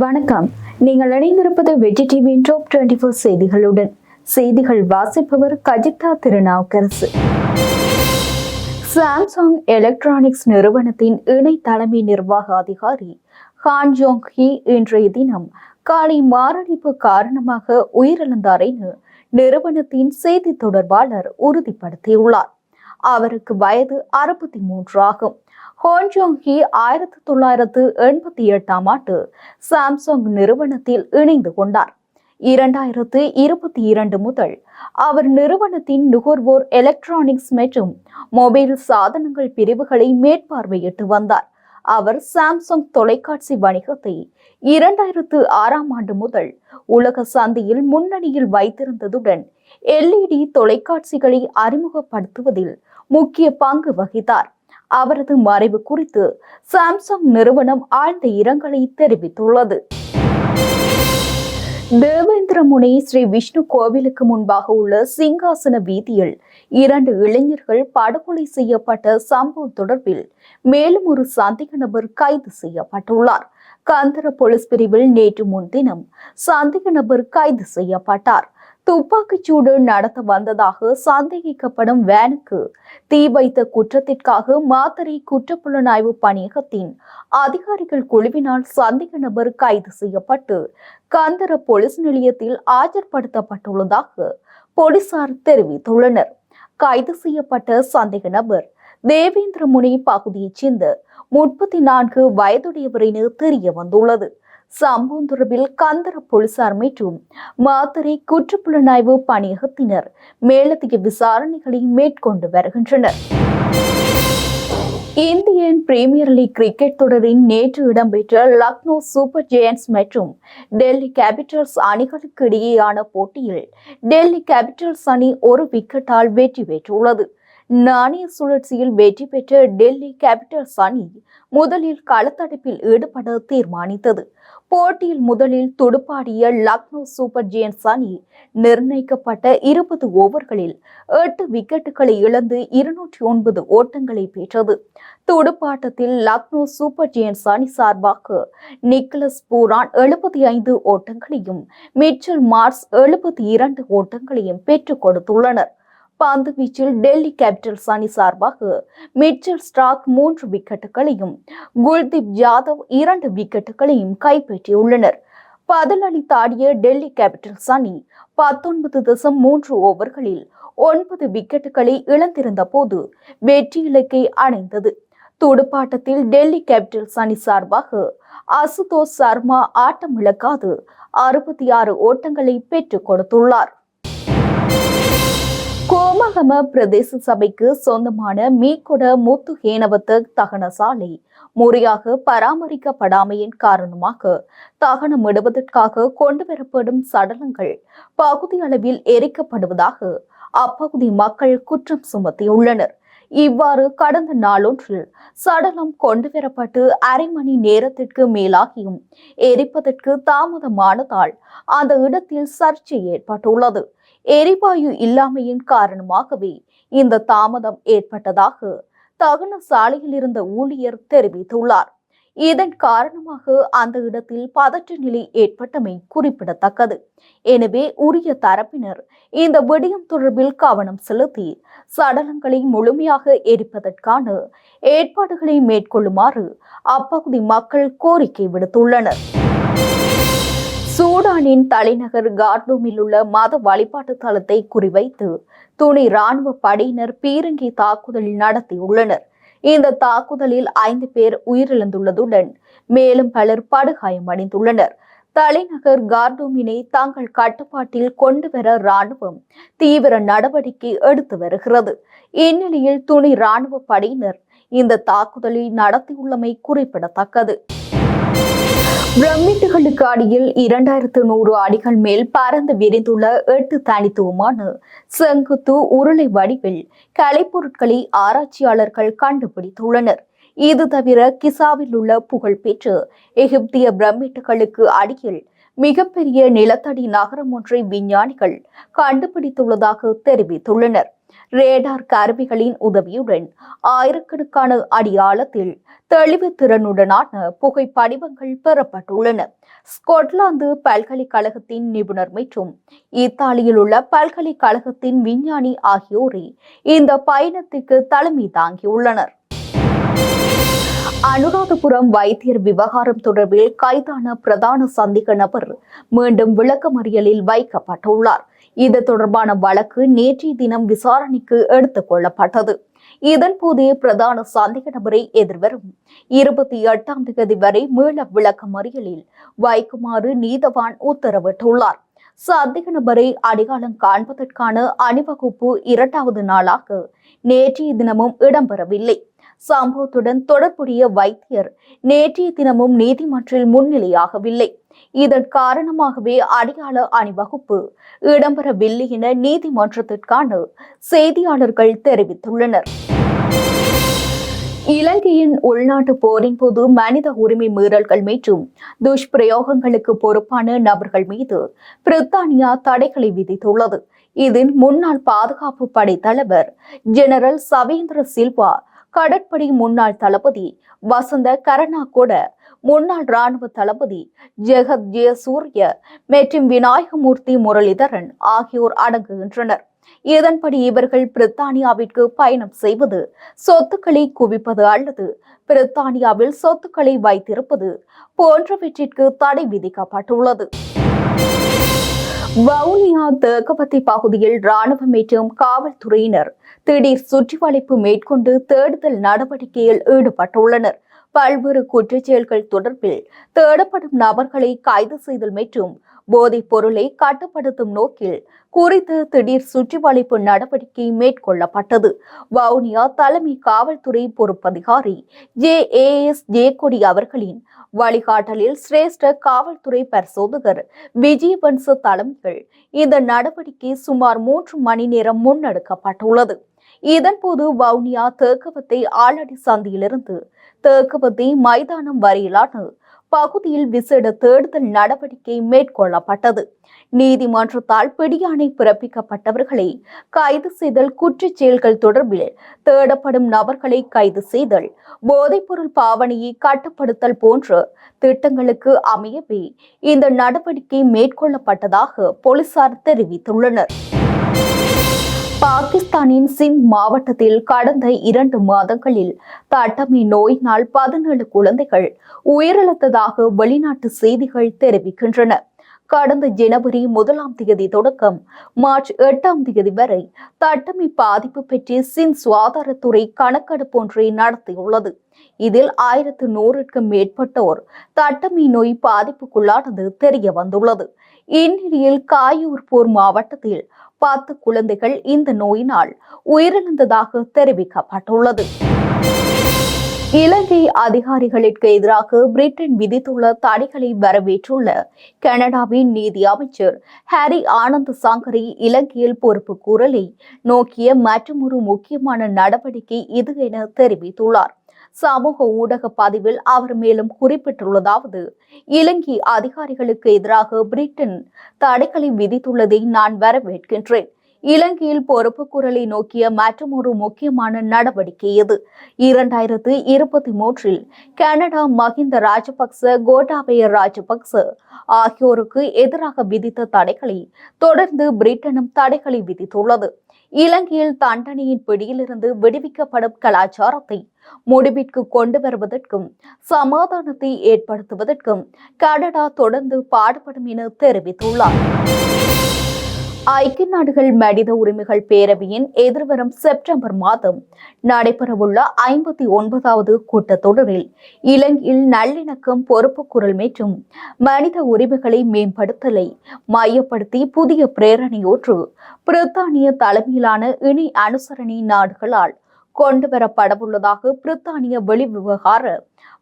வணக்கம். நீங்கள் இணைந்திருப்பது வெற்றி டிவியின் டாப் டுவெண்ட்டி ஃபோர் செய்திகளுடன். செய்திகள் வாசிப்பவர் கஜிதா திருநாவுக்கரசு. சாம்சங் எலக்ட்ரானிக்ஸ் நிறுவனத்தின் இணை தலைமை நிர்வாக அதிகாரி ஹான் ஜோங் ஹி இன்றைய தினம் காலை மாரடைப்பு காரணமாக உயிரிழந்தார் என நிறுவனத்தின் செய்தி தொடர்பாளர் உறுதிப்படுத்தியுள்ளார். அவருக்கு வயது அறுபத்தி மூன்று ஆகும். ஹோன்ஜோங் ஹி ஆயிரத்தி தொள்ளாயிரத்து எண்பத்தி எட்டாம் ஆண்டு சாம்சங் நிறுவனத்தில் இணைந்து கொண்டார். இரண்டாயிரத்து இருபத்தி இரண்டு முதல் அவர் நிறுவனத்தின் நுகர்வோர் எலக்ட்ரானிக்ஸ் மற்றும் மொபைல் சாதனங்கள் பிரிவுகளை மேற்பார்வையிட்டு வந்தார். அவர் சாம்சங் தொலைக்காட்சி வணிகத்தை இரண்டாயிரத்து ஆறாம் ஆண்டு முதல் உலக சந்தையில் முன்னணியில் வைத்திருந்ததுடன் எல்இடி தொலைக்காட்சிகளை அறிமுகப்படுத்துவதில் முக்கிய பங்கு வகித்தார். அவரது மறைவு குறித்து சாம்சங் நிறுவனம் ஆழ்ந்த இரங்கலை தெரிவித்துள்ளது. தேவேந்திரமுனை ஸ்ரீ விஷ்ணு கோவிலுக்கு முன்பாக உள்ள சிங்காசன வீதியில் இரண்டு இளைஞர்கள் படுகொலை செய்யப்பட்ட சம்பவம் தொடர்பில் மேலும் ஒரு சந்தேக நபர் கைது செய்யப்பட்டுள்ளார். கந்தர போலீஸ் பிரிவில் நேற்று முன்தினம் சந்தேக நபர் கைது செய்யப்பட்டார். துப்பாக்கிச்சூடு நடத்த வந்ததாக சந்தேகிக்கப்படும் வேனுக்கு தீ வைத்த குற்றத்திற்காக மாத்தறை குற்றப்புலனாய்வு பணியகத்தின் அதிகாரிகள் குழுவினால் சந்தேக நபர் கைது செய்யப்பட்டு கந்தர போலீஸ் நிலையத்தில் ஆஜர்படுத்தப்பட்டுள்ளதாக போலீசார் தெரிவித்துள்ளனர். கைது செய்யப்பட்ட சந்தேக நபர் தேவேந்திரமுனி பகுதியைச் சேர்ந்த முப்பத்தி நான்கு வயதுடையவர் என தெரிய வந்துள்ளது. சம்பவம் தொடர்பில் கந்தர போலீசார் மற்றும் மாத்தறை குற்றப்புலனாய்வு பணியகத்தினர் மேலதிக விசாரணைகளை மேற்கொண்டு வருகின்றனர். இந்தியன் பிரீமியர் லீக் கிரிக்கெட் தொடரின் நேற்று இடம்பெற்ற லக்னோ சூப்பர் ஜெயண்ட்ஸ் மற்றும் டெல்லி கேபிட்டல்ஸ் அணிகளுக்கு இடையேயான போட்டியில் டெல்லி கேபிட்டல்ஸ் அணி ஒரு விக்கெட்டால் வெற்றி பெற்றுள்ளது. நாணய சுழற்சியில் வெற்றி பெற்ற டெல்லி கேபிட்டல்ஸ் அணி முதலில் களத்தடுப்பில் ஈடுபட தீர்மானித்தது. போட்டியில் முதலில் துடுப்பாடிய லக்னோ சூப்பர் ஜெயன்ஸ் அணி நிர்ணயிக்கப்பட்ட இருபது ஓவர்களில் எட்டு விக்கெட்டுகளை இழந்து இருநூற்றி ஒன்பது ஓட்டங்களை பெற்றது. துடுப்பாட்டத்தில் லக்னோ சூப்பர் ஜெயன்ஸ் அணி சார்பாக நிக்கலஸ் பூரான் எழுபத்தி ஐந்து ஓட்டங்களையும் மிச்சல் மார்ஸ் எழுபத்தி இரண்டு ஓட்டங்களையும் பெற்றுக் கொடுத்துள்ளனர். பந்து வீச்சில் டெல்லி கேபிட்டல்ஸ் அணி சார்பாக மிச்சல் ஸ்டாக் மூன்று விக்கெட்டுகளையும் குல்தீப் யாதவ் இரண்டு விக்கெட்டுகளையும் கைப்பற்றியுள்ளனர். பதிலளித்தாடிய டெல்லி கேபிட்டல்ஸ் அணி பத்தொன்பது தசம் மூன்று ஓவர்களில் ஒன்பது விக்கெட்டுகளை இழந்திருந்த போது வெற்றி இலக்கை அடைந்தது. துடுப்பாட்டத்தில் டெல்லி கேபிட்டல்ஸ் அணி சார்பாக அசுதோஷ் சர்மா ஆட்டமிழக்காது அறுபத்தி ஆறு ஓட்டங்களை பெற்றுக் கொடுத்துள்ளார். கோமகம பிரதேச சபைக்கு சொந்தமான மீக்கொட மூத்து ஹேனவத்து தகன சாலை முறையாக பராமரிக்கப்படாமையின் காரணமாக தகனமிடுவதற்காக கொண்டுவரப்படும் சடலங்கள் பகுதி அளவில் எரிக்கப்படுவதாக அப்பகுதி மக்கள் குற்றம் சுமத்தியுள்ளனர். இவ்வாறு கடந்த நாளொன்றில் சடலம் கொண்டுவரப்பட்டு அரை மணி நேரத்திற்கு மேலாகியும் எரிப்பதற்கு தாமதமானதால் அந்த இடத்தில் சர்ச்சை ஏற்பட்டுள்ளது. எரிவாயு இல்லாமையின் காரணமாகவே இந்த தாமதம் ஏற்பட்டதாக தகன சாலையில் இருந்த ஊழியர் தெரிவித்துள்ளார். இதன் காரணமாக அந்த இடத்தில் பதற்ற நிலை ஏற்பட்டமை குறிப்பிடத்தக்கது. எனவே உரிய தரப்பினர் இந்த விடயம் தொடர்பில் கவனம் செலுத்தி சடலங்களை முழுமையாக எரிப்பதற்கான ஏற்பாடுகளை மேற்கொள்ளுமாறு அப்பகுதி மக்கள் கோரிக்கை விடுத்துள்ளனர். சூடானின் தலைநகர் கார்டூமில் உள்ள மத வழிபாட்டு தளத்தை குறிவைத்து துணை ராணுவ படையினர் பீரங்கி தாக்குதல் நடத்தியுள்ளனர் இந்த தாக்குதலில் ஐந்து பேர் உயிரிழந்துள்ளதுடன் மேலும் பலர் படுகாயமடைந்துள்ளனர் தலைநகர் கார்டூமினை தங்கள் கட்டுப்பாட்டில் கொண்டு வர ராணுவம் தீவிர நடவடிக்கை எடுத்து வருகிறது. இந்நிலையில் துணை ராணுவ படையினர் இந்த தாக்குதலை நடத்தியுள்ளமை குறிப்பிடத்தக்கது. பிரமிட்டுகளுக்கு அடியில் இரண்டாயிரத்து நூறு அடிகள் மேல் பறந்து விரிந்துள்ள எட்டு தனித்துவமான செங்குத்து உருளை வடிவில் கலைப்பொருட்களை ஆராய்ச்சியாளர்கள் கண்டுபிடித்துள்ளனர். இது தவிர கிசாவில் உள்ள புகழ்பெற்று எகிப்திய பிரமிட்டுகளுக்கு அடியில் மிகப்பெரிய நிலத்தடி நகரம் ஒன்றை விஞ்ஞானிகள் கண்டுபிடித்துள்ளதாக தெரிவித்துள்ளனர். ரேடார் கருவிகளின் உதவியுடன் ஆயிரக்கணக்கான அடியாளத்தில் தெளிவு திறனுடனான புகைப்படிவங்கள் பெறப்பட்டுள்ளன. ஸ்கொட்லாந்து பல்கலைக்கழகத்தின் நிபுணர் மற்றும் இத்தாலியில் உள்ள பல்கலைக்கழகத்தின் விஞ்ஞானி ஆகியோரே இந்த பயணத்திற்கு தலைமை தாங்கியுள்ளனர். அனுராதபுரம் வைத்தியர் விவகாரம் தொடர்பில் கைதான பிரதான சந்திக்க நபர் மீண்டும் விளக்கமறியலில் வைக்கப்பட்டுள்ளார். இது தொடர்பான வழக்கு நேற்றைய தினம் விசாரணைக்கு எடுத்துக் கொள்ளப்பட்டது. இதன்போதே பிரதான சந்தேக நபரை எதிர்வரும் இருபத்தி எட்டாம் தேதி வரை மீள விளக்கமறியலில் வைக்குமாறு நீதவான் உத்தரவிட்டுள்ளார். சந்தேக நபரை அடையாளம் காண்பதற்கான அணிவகுப்பு இரண்டாவது நாளாக நேற்றைய தினமும் இடம்பெறவில்லை. சம்பவத்துடன் தொடர்புடைய வைத்தியர் நேற்றைய தினமும் நீதிமன்றில் முன்னிலையாகவில்லை. இதன் காரணமாகவே அடையாள அணிவகுப்பு இடம்பெறவில்லை என நீதிமன்றத்திற்கான செய்தியாளர்கள் தெரிவித்துள்ளனர். இலங்கையின் உள்நாட்டு போரின் போது மனித உரிமை மீறல்கள் மற்றும் துஷ்பிரயோகங்களுக்கு பொறுப்பான நபர்கள் மீது பிரித்தானியா தடைகளை விதித்துள்ளது. இதில் முன்னாள் பாதுகாப்பு படை தலைவர் ஜெனரல் சவேந்திர சில்வா கடற்படை முன்னாள் தளபதி வசந்த கரணாகொட முன்னாள் ராணுவ தளபதி ஜெகத் ஜெயசூரிய மற்றும் விநாயகமூர்த்தி முரளிதரன் ஆகியோர் அடங்குகின்றனர். இதன்படி இவர்கள் பிரித்தானியாவிற்கு பயணம் செய்வது சொத்துக்களை குவிப்பது அல்லது பிரித்தானியாவில் சொத்துக்களை வைத்திருப்பது போன்றவற்றிற்கு தடை விதிக்கப்பட்டுள்ளது. வவுனியா தேக்கபத்தி பகுதியில் ராணுவம் மற்றும் காவல்துறையினர் திடீர் சுற்றிவளைப்பு மேற்கொண்டு தேடுதல் நடவடிக்கையில் ஈடுபட்டுள்ளனர். பல்வேறு குற்றச்செயல்கள் தொடர்பில் தேடப்படும் நபர்களை கைது செய்தல் மற்றும் போதைப் பொருளை கட்டுப்படுத்தும் நோக்கில் குறித்து திடீர் சுற்றிவளைப்பு நடவடிக்கை மேற்கொள்ளப்பட்டது. வவுனியா தலைமை காவல்துறை பொறுப்பதிகாரி ஜே ஏ எஸ் ஜேகொடி அவர்களின் வழிகாட்டலில் சிரேஷ்ட காவல்துறை பரிசோதகர் விஜயவன்ச தலைமையில் இந்த நடவடிக்கை சுமார் மூன்று மணி நேரம் முன்னெடுக்கப்பட்டுள்ளது. இதன்போது வவுனியா தேக்கவத்தை ஆலடி சந்தியிலிருந்து தேக்கவத்தை மைதானம் வரையிலான பகுதியில் விசேட தேடுதல் நடவடிக்கை மேற்கொள்ளப்பட்டது. நீதிமன்றத்தால் பிடியாணை பிறப்பிக்கப்பட்டவர்களை கைது செய்தல் குற்றச் செயல்கள் தொடர்பில் தேடப்படும் நபர்களை கைது செய்தல் போதைப்பொருள் பாவனையை கட்டுப்படுத்தல் போன்ற திட்டங்களுக்கு அமையவே இந்த நடவடிக்கை மேற்கொள்ளப்பட்டதாக போலீசார் தெரிவித்துள்ளனர். பாகிஸ்தானின் சிந்த் மாவட்டத்தில் கடந்த இரண்டு மாதங்களில் தட்டமை நோயினால் பதினேழு குழந்தைகள் உயிரிழந்ததாக வெளிநாட்டு செய்திகள் தெரிவிக்கின்றன. கடந்த ஜனவரி முதலாம் தேதி தொடக்கம் மார்ச் எட்டாம் தேதி வரை தட்டமை பாதிப்பு பற்றி சின் சுகாதாரத்துறை கணக்கெடுப்பு ஒன்றை நடத்தியுள்ளது. இதில் ஆயிரத்து நூறுக்கும் மேற்பட்டோர் தட்டமை நோய் பாதிப்புக்குள்ளானது தெரிய வந்துள்ளது. இந்நிலையில் காயூர்பூர் மாவட்டத்தில் பத்து குழந்தைகள் இந்த நோயினால் உயிரிழந்ததாக தெரிவிக்கப்பட்டுள்ளது. இலங்கை அதிகாரிகளுக்கு எதிராக பிரிட்டன் விதித்துள்ள தடைகளை வரவேற்றுள்ள கனடாவின் நீதி அமைச்சர் ஹாரி ஆனந்த் சாங்கரி இலங்கையில் பொறுப்பு கூறலை நோக்கிய மற்றொரு முக்கியமான நடவடிக்கை இது என தெரிவித்துள்ளார். சமூக ஊடக பதிவில் அவர் மேலும் குறிப்பிட்டுள்ளதாவது இலங்கை அதிகாரிகளுக்கு எதிராக பிரிட்டன் தடைகளை விதித்துள்ளதை நான் வரவேற்கின்றேன். இலங்கையில் பொறுப்பு குரலை நோக்கிய மற்றொரு முக்கியமான நடவடிக்கை இது இரண்டாயிரத்து இருபத்தி மூன்றில் கனடா மஹிந்த ராஜபக்ச கோட்டாபய ராஜபக்ச ஆகியோருக்கு எதிராக விதித்த தடைகளை தொடர்ந்து பிரிட்டனும் தடைகளை விதித்துள்ளது. இலங்கையில் தண்டனையின் பிடியிலிருந்து விடுவிக்கப்படும் கலாச்சாரத்தை முடிவிற்கு கொண்டு வருவதற்கும் சமாதானத்தை ஏற்படுத்துவதற்கும் கனடா தொடர்ந்து பாடுபடும் என தெரிவித்துள்ளார். ஐக்கிய நாடுகள் மனித உரிமைகள் பேரவையின் எதிர்வரும் செப்டம்பர் மாதம் நடைபெறவுள்ள ஐம்பத்தி ஒன்பதாவது கூட்டத்தொடரில் இலங்கையில் நல்லிணக்கம் பொறுப்பு குரல் மற்றும் மனித உரிமைகளை மேம்படுத்தலை மையப்படுத்தி புதிய பிரேரணையொன்று பிரித்தானிய தலைமையிலான இணை அனுசரணை நாடுகளால் கொண்டுவரப்படவுள்ளதாக பிரித்தானிய வெளிவிவகார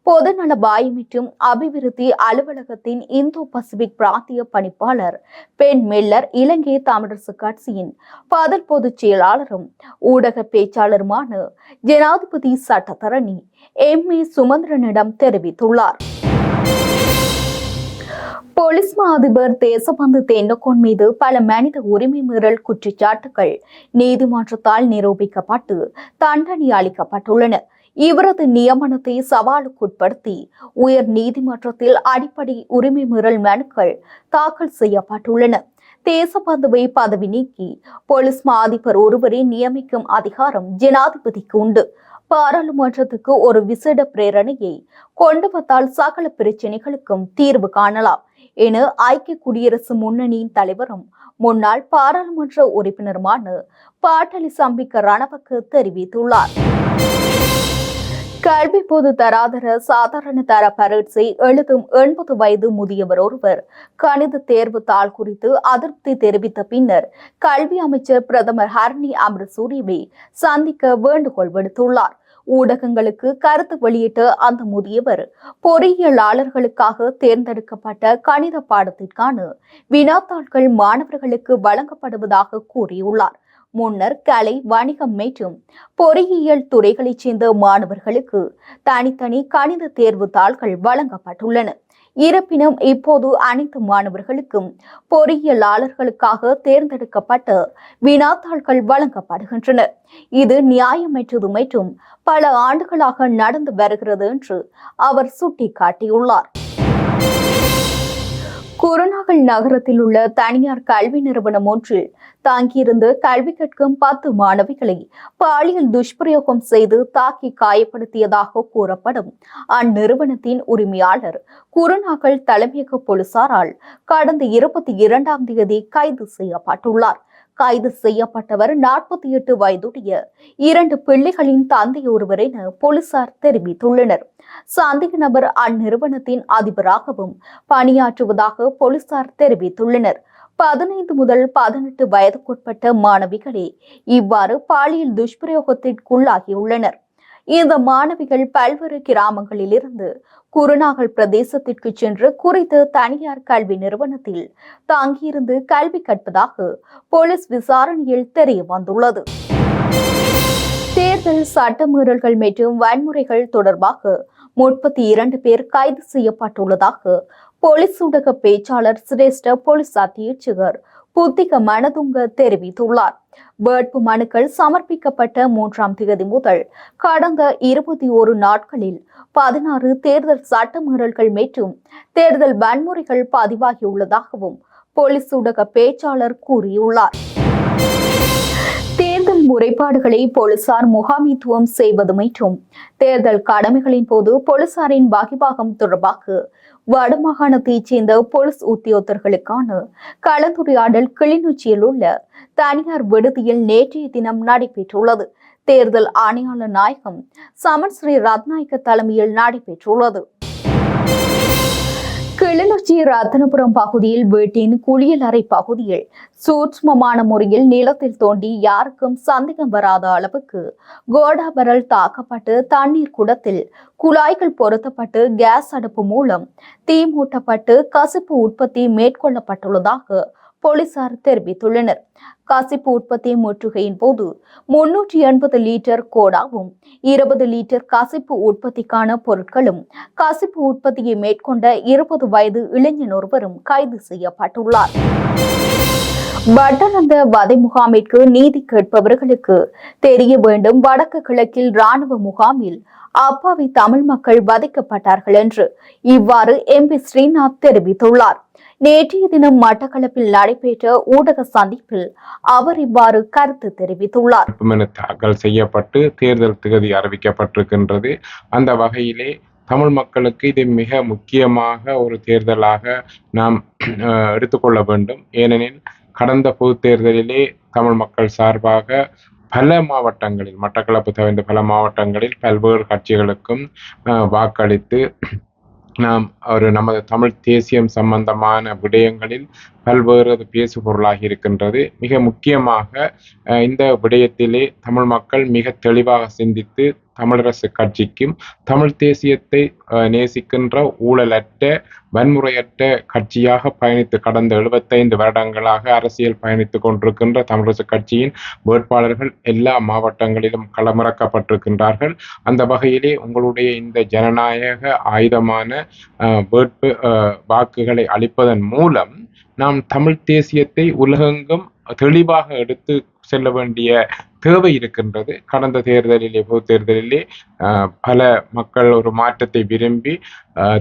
பொதுநல பாய் மற்றும் அபிவிருத்தி அலுவலகத்தின் இந்தோ பசிபிக் பிராந்திய பணிப்பாளர் பென் மில்லர் இலங்கை தமிழரசு கட்சியின் பதில் பொதுச் செயலாளரும் ஊடக பேச்சாளருமான ஜனாதிபதி சட்டத்தரணி எம். ஏ. சுமந்திரனிடம் தெரிவித்துள்ளார். போலீஸ் அதிபர் தேசபந்து தென்னகோன் மீது பல மனித உரிமை மீறல் குற்றச்சாட்டுகள் நீதிமன்றத்தால் நிரூபிக்கப்பட்டு தண்டனை அளிக்கப்பட்டுள்ளன. இவரது நியமனத்தை சவாலுக்குட்படுத்தி உயர் நீதிமன்றத்தில் அடிப்படை உரிமை மீறல் மனுக்கள் தாக்கல் செய்யப்பட்டுள்ளன. தேசபந்துவை பதவி நீக்கி போலீஸ் மா அதிபர் ஒருவரை நியமிக்கும் அதிகாரம் ஜனாதிபதிக்கு உண்டு. பாராளுமன்றத்துக்கு ஒரு விசேட பிரேரணையை கொண்டு வந்தால் சகல பிரச்சனைகளுக்கும் தீர்வு காணலாம் என ஐக்கிய குடியரசு முன்னணியின் தலைவரும் முன்னாள் பாராளுமன்ற உறுப்பினருமான பாட்டலி சம்பிக்க ரணவக்கு தெரிவித்துள்ளார். கல்வி பொது தராதர சாதாரண தர பரீட்சை எழுதும் எண்பது வயது முதியவர் ஒருவர். கணித தேர்வு தாள் குறித்து அதிருப்தி தெரிவித்த பின்னர் கல்வி அமைச்சர் பிரதமர் ஹர்னி அம்ரசூரியவை சந்திக்க வேண்டுகோள் விடுத்துள்ளார். ஊடகங்களுக்கு கருத்து வெளியிட்ட அந்த முதியவர் பொறியியலாளர்களுக்காக தேர்ந்தெடுக்கப்பட்ட கணித பாடத்திற்கான வினாத்தாள்கள் மாணவர்களுக்கு வழங்கப்படுவதாக கூறியுள்ளார். முன்னர் கலை வணிகம் மற்றும் பொறியியல் துறைகளைச் சேர்ந்த மாணவர்களுக்கு தனித்தனி கணித தேர்வு தாள்கள் வழங்கப்பட்டுள்ளன. இருப்பினும் இப்போது அனைத்து மாணவர்களுக்கும் பொறியியலாளர்களுக்காக தேர்ந்தெடுக்கப்பட்ட வினாத்தாள்கள் வழங்கப்படுகின்றன. இது நியாயமற்றது மற்றும் பல ஆண்டுகளாக நடந்து வருகிறது என்று அவர் சுட்டிக்காட்டியுள்ளார். குருநாகல் நகரத்தில் உள்ள தனியார் கல்வி நிறுவனம் ஒன்றில் தங்கியிருந்து கல்வி கற்கும் பத்து மாணவிகளை பாலியல் துஷ்பிரயோகம் செய்து தாக்கி காயப்படுத்தியதாக கூறப்படும். அந்நிறுவனத்தின் உரிமையாளர் குருநாகல் தலைமையக போலீசாரால் கடந்த இருபத்தி இரண்டாம் தேதி கைது செய்யப்பட்டுள்ளார். கைது செய்யப்பட்டவர் நாற்பத்தி எட்டு வயதுடைய இரண்டு பிள்ளைகளின் தந்தை ஒருவர் என போலீசார் தெரிவித்துள்ளனர். சந்தேக நபர் அந்நிறுவனத்தின் அதிபராகவும் பணியாற்றுவதாக போலீசார் தெரிவித்துள்ளனர். பதினைந்து முதல் பதினெட்டு வயதுக்குட்பட்ட மாணவிகளே இவ்வாறு பாலியல் துஷ்பிரயோகத்திற்குள்ளாகியுள்ளனர். இந்த மாணவிகள் பல்வேறு கிராமங்களிலிருந்து குருநாகல் பிரதேசத்திற்கு சென்று குறித்த தனியார் கல்வி நிறுவனத்தில் தங்கியிருந்து கல்வி கற்பதாக போலீஸ் விசாரணையில் தெரிய வந்துள்ளது. தேர்தல் சட்டமீறல்கள் மற்றும் வன்முறைகள் தொடர்பாக முப்பத்தி இரண்டு பேர் கைது செய்யப்பட்டுள்ளதாக போலீஸ் ஊடக பேச்சாளர் சிரேஷ்ட போலீஸ் அத்தியட்சகர் புத்திக மனதுங்க தெரிவித்துள்ளார். வேட்பு மனுக்கள் சமர்ப்பிக்கப்பட்ட மூன்றாம் தேதி முதல் கடந்த இருபத்தி ஒரு நாட்களில் பதினாறு தேர்தல் சட்டமீறல்கள் மற்றும் தேர்தல் வன்முறைகள் பதிவாகியுள்ளதாகவும் போலீஸ் ஊடக பேச்சாளர் கூறியுள்ளார். தேர்தல் முறைப்பாடுகளை போலீசார் முகாமித்துவம் செய்வது மற்றும் தேர்தல் கடமைகளின் போது போலீசாரின் பாகிபாகம் தொடர்பாக வடமாகாணத்தைச் சேர்ந்த போலீஸ் உத்தியோகத்தர்களுக்கான கலந்துரையாடல் கிளிநொச்சியில் உள்ள தனியார் விடுதியில் நேற்றைய தினம் நடைபெற்றுள்ளது. தேர்தல் ஆணையாளர் நாயகம் சமன் ஸ்ரீ ரத்நாயக்க தலைமையில் நடைபெற்றுள்ளது. கிளிநொச்சி ரத்தனபுரம் பகுதியில் வீட்டின் குளியலறை பகுதியில் சூட்சமமான முறையில் நிலத்தில் தோண்டி யாருக்கும் சந்தேகம் வராத அளவுக்கு கோடாபரல் தாக்கப்பட்டு தண்ணீர் குடத்தில் குழாய்கள் பொருத்தப்பட்டு கேஸ் அடுப்பு மூலம் தீ மூட்டப்பட்டு கசிப்பு உற்பத்தி மேற்கொள்ளப்பட்டுள்ளதாக போலீசார் தெரிவித்துள்ளனர். கசிப்பு உற்பத்தி முற்றுகையின் போது முன்னூற்றி எண்பது லிட்டர் கோடாவும் இருபது லிட்டர் கசிப்பு உற்பத்திக்கான பொருட்களும் கசிப்பு உற்பத்தியை மேற்கொண்ட இருபது வயது இளைஞன் ஒருவரும் கைது செய்யப்பட்டுள்ளார். வட்டநந்த வதை முகாமிற்கு நீதி கேட்பவர்களுக்கு தெரிய வேண்டும் வடக்கு கிழக்கில் ராணுவ முகாமில் அப்பாவி தமிழ் மக்கள் வதைக்கப்பட்டார்கள் என்று இவ்வாறு எம்பி ஸ்ரீநாத் தெரிவித்துள்ளார். நேற்றைய தினம் மட்டக்களப்பில் நடைபெற்ற ஊடக சந்திப்பில் அவர் இவ்வாறு கருத்து தெரிவித்துள்ளார். தாக்கல் செய்யப்பட்டு தேர்தல் திகதி அறிவிக்கப்பட்டிருக்கின்றது. அந்த வகையிலே தமிழ் மக்களுக்கு இது மிக முக்கியமாக ஒரு தேர்தலாக நாம் எடுத்துக்கொள்ள வேண்டும். ஏனெனில் கடந்த பொது தேர்தலிலே தமிழ் மக்கள் சார்பாக பல மாவட்டங்களில் மட்டக்களப்பு தவிர்ந்த பல மாவட்டங்களில் பல்வேறு கட்சிகளுக்கும் அஹ், வாக்களித்து நாம் ஒரு நமது தமிழ் தேசியம் சம்பந்தமான விடயங்களில் பல்வேறு அது பேசு பொருளாகி இருக்கின்றது. மிக முக்கியமாக அஹ், இந்த விடயத்திலே தமிழ் மக்கள் மிக தெளிவாக சிந்தித்து தமிழரசு கட்சிக்கும் தமிழ் தேசியத்தை அஹ், நேசிக்கின்ற ஊழலற்ற வன்முறையற்ற கட்சியாக பயணித்து கடந்த 75 வருடங்களாக அரசியல் பயணித்துக் கொண்டிருக்கின்ற தமிழரசு கட்சியின் வேட்பாளர்கள் எல்லா மாவட்டங்களிலும் களமிறக்கப்பட்டிருக்கின்றார்கள். அந்த வகையிலே உங்களுடைய இந்த ஜனநாயக ஆயுதமான அஹ், வேட்பு வாக்குகளை அளிப்பதன் மூலம் நாம் தமிழ் தேசியத்தை உலகெங்கும் தெளிவாக எடுத்து செல்ல வேண்டிய தேவை இருக்கின்றது. கடந்த தேர்தலிலே பொது தேர்தலிலே பல மக்கள் ஒரு மாற்றத்தை விரும்பி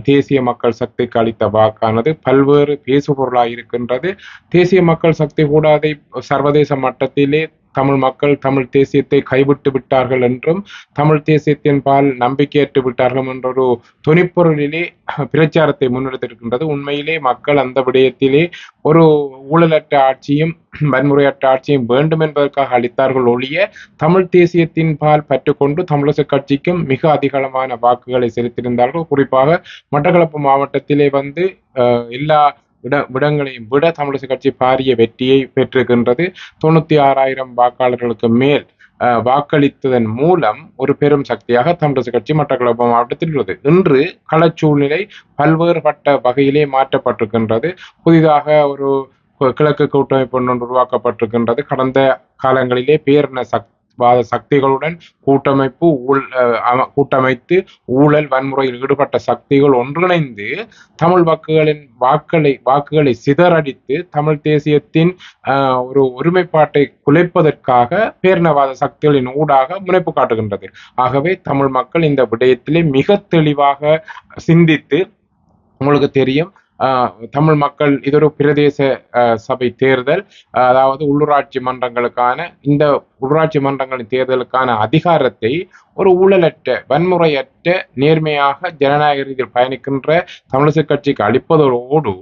தேசிய மக்கள் சக்திக்கு அளித்த வாக்கானது பல்வேறு பேசுபொருளாக இருக்கின்றது தேசிய மக்கள் சக்தி கூட அதை சர்வதேச மட்டத்திலே தமிழ் மக்கள் தமிழ் தேசியத்தை கைவிட்டு விட்டார்கள் என்றும் தமிழ் தேசியத்தின் பால் நம்பிக்கையற்று விட்டார்கள் என்ற ஒரு துணிப்பொருளிலே பிரச்சாரத்தை முன்னெடுத்திருக்கின்றது. உண்மையிலே மக்கள் அந்த விடயத்திலே ஒரு ஊழலற்ற ஆட்சியும் வன்முறையற்ற ஆட்சியும் வேண்டும் என்பதற்காக அளித்தார்கள் ஒழிய தமிழ் தேசியத்தின் பால் பற்றுக்கொண்டு தமிழரசு கட்சிக்கும் மிக அதிகளமான வாக்குகளை செலுத்தியிருந்தார்கள். குறிப்பாக மட்டக்களப்பு மாவட்டத்திலே வந்து எல்லா இட விடங்களையும் விட தமிழிசை கட்சி பாரிய வெற்றியை பெற்றிருக்கின்றது. தொண்ணூத்தி ஆறாயிரம் வாக்காளர்களுக்கு மேல் வாக்களித்ததன் மூலம் ஒரு பெரும் சக்தியாக தமிழரசு கட்சி மட்டக்களப்பு மாவட்டத்தில் உள்ளது. இன்று களச்சூழ்நிலை பல்வேறுபட்ட வகையிலே மாற்றப்பட்டிருக்கின்றது. புதிதாக ஒரு கிழக்கு கூட்டமைப்பு ஒன்று உருவாக்கப்பட்டிருக்கின்றது. கடந்த காலங்களிலே பேரின சக்தி வாத சக்திகளுடன் கூட்டமைப்பு ஊழ் கூட்டமைத்து ஊழல் வன்முறையில் ஈடுபட்ட சக்திகள் ஒன்றிணைந்து தமிழ் வாக்குகளின் வாக்களை வாக்குகளை சிதறடித்து தமிழ் தேசியத்தின் ஆஹ், ஒரு ஒருமைப்பாட்டை குலைப்பதற்காக பேரினவாத சக்திகளின் ஊடாக முனைப்பு காட்டுகின்றது. ஆகவே தமிழ் மக்கள் இந்த விடயத்திலே மிக தெளிவாக சிந்தித்து உங்களுக்கு தெரியும் தமிழ் மக்கள் இது ஒரு பிரதேச ஆஹ், சபை தேர்தல். அதாவது உள்ளூராட்சி மன்றங்களுக்கான இந்த உள்ளூராட்சி மன்றங்களின் தேர்தலுக்கான அதிகாரத்தை ஒரு ஊழலற்ற வன்முறையற்ற நேர்மையாக ஜனநாயக ரீதியில் பயணிக்கின்ற தமிழிசை கட்சிக்கு அளிப்பதோடு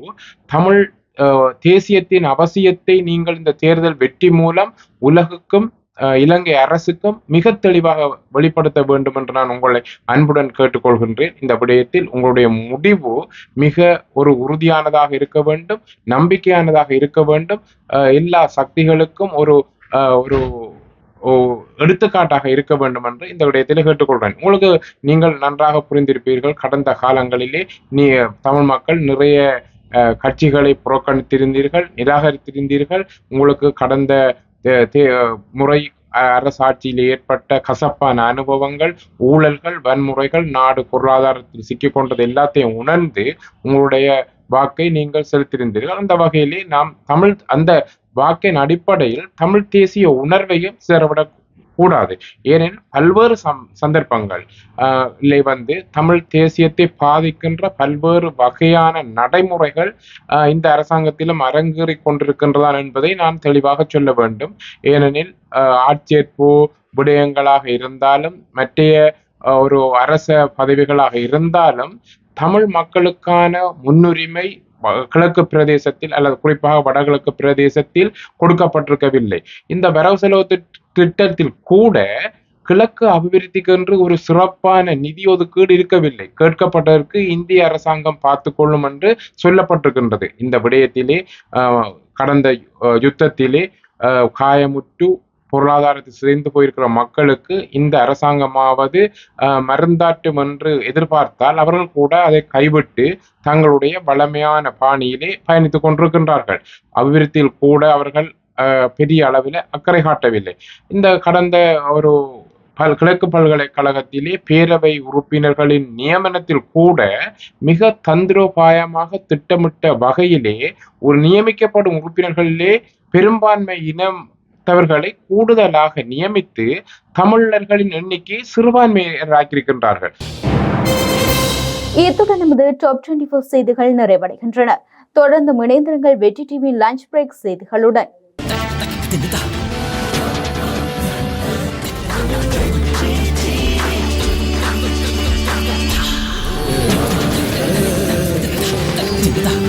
தமிழ் ஆஹ், தேசியத்தின் அவசியத்தை நீங்கள் இந்த தேர்தல் வெற்றி மூலம் உலகுக்கும் இலங்கை அரசுக்கும் மிக தெளிவாக வெளிப்படுத்த வேண்டும் என்று நான் உங்களை அன்புடன் கேட்டுக்கொள்கின்றேன். இந்த விடயத்தில் உங்களுடைய முடிவு மிக ஒரு உறுதியானதாக இருக்க வேண்டும் நம்பிக்கையானதாக இருக்க வேண்டும். எல்லா சக்திகளுக்கும் ஒரு ஒரு ஓ- எடுத்துக்காட்டாக இருக்க வேண்டும் என்று இந்த விடயத்தில் கேட்டுக்கொள்கிறேன். உங்களுக்கு நீங்கள் நன்றாக புரிந்திருப்பீர்கள் கடந்த காலங்களிலே நீ தமிழ் மக்கள் நிறைய அஹ், கட்சிகளை புறக்கணித்திருந்தீர்கள் நிராகரித்திருந்தீர்கள். உங்களுக்கு கடந்த தே- தே- முறை அரசாட்சியில் ஏற்பட்ட கசப்பான அனுபவங்கள் ஊழல்கள் வன்முறைகள் நாடு பொருளாதாரத்தில் சிக்கிக்கொண்டது எல்லாத்தையும் உணர்ந்து உங்களுடைய வாக்கை நீங்கள் செலுத்தியிருந்தீர்கள் அந்த வகையிலே நாம் தமிழ் அந்த வாக்கின் அடிப்படையில் தமிழ் தேசிய உணர்வையும் சிறவிட கூடாது. ஏனெனில் பல்வேறு சம் சந்தர்ப்பங்கள் வந்து தமிழ் தேசியத்தை பாதிக்கின்ற பல்வேறு வகையான நடைமுறைகள் இந்த அரசாங்கத்திலும் அரங்கேறி கொண்டிருக்கின்றதான் என்பதை நான் தெளிவாக சொல்ல வேண்டும். ஏனெனில் ஆஹ் ஆட்சேர்ப்பு விடயங்களாக இருந்தாலும் மற்றைய ஒரு அரச பதவிகளாக இருந்தாலும் தமிழ் மக்களுக்கான முன்னுரிமை கிழக்கு பிரதேசத்தில் அல்லது குறிப்பாக வடகிழக்கு பிரதேசத்தில் கொடுக்கப்பட்டிருக்கவில்லை. இந்த வரவு செலவு திட்டத்தில் கூட கிழக்கு அபிவிருத்திக்கு என்று ஒரு சிறப்பான நிதி ஒதுக்கீடு இருக்கவில்லை. கேட்கப்பட்டதற்கு இந்திய அரசாங்கம் பார்த்து கொள்ளும் என்று சொல்லப்பட்டிருக்கின்றது. இந்த விடயத்திலே ஆஹ், கடந்த யுத்தத்திலே ஆஹ், காயமுற்று பொருளாதாரத்தை சிதைந்து போயிருக்கிற மக்களுக்கு இந்த அரசாங்கமாவது ஆஹ், மருந்தாட்டும் என்று எதிர்பார்த்தால் அவர்கள் கூட அதை கைவிட்டு தங்களுடைய வளமையான பாணியிலே பயணித்துக் கொண்டிருக்கின்றார்கள். அபிவிருத்தியில் கூட அவர்கள் பெரிய அளவில் அக்கறை காட்டவில்லை. இந்த கடந்த ஒரு பல் கிழக்கு பல்கலைக்கழகத்திலே பேரவை உறுப்பினர்களின் நியமனத்தில் கூட மிக தந்திரோபாயமாக திட்டமிட்ட வகையிலே ஒரு நியமிக்கப்படும் உறுப்பினர்களிலே பெரும்பான்மை இனம் தவர்களை கூடுதலாக நியமித்து தமிழர்களின் எண்ணிக்கை சிறுபான்மையராக்கியிருக்கின்றார்கள். இத்துடன் நமது டாப் டுவெண்டி செய்திகள் நிறைவடைகின்றன. தொடர்ந்து இணைந்திருங்கள் வெற்றி டிவி லஞ்ச் பிரேக் செய்திகளுடன். 真的。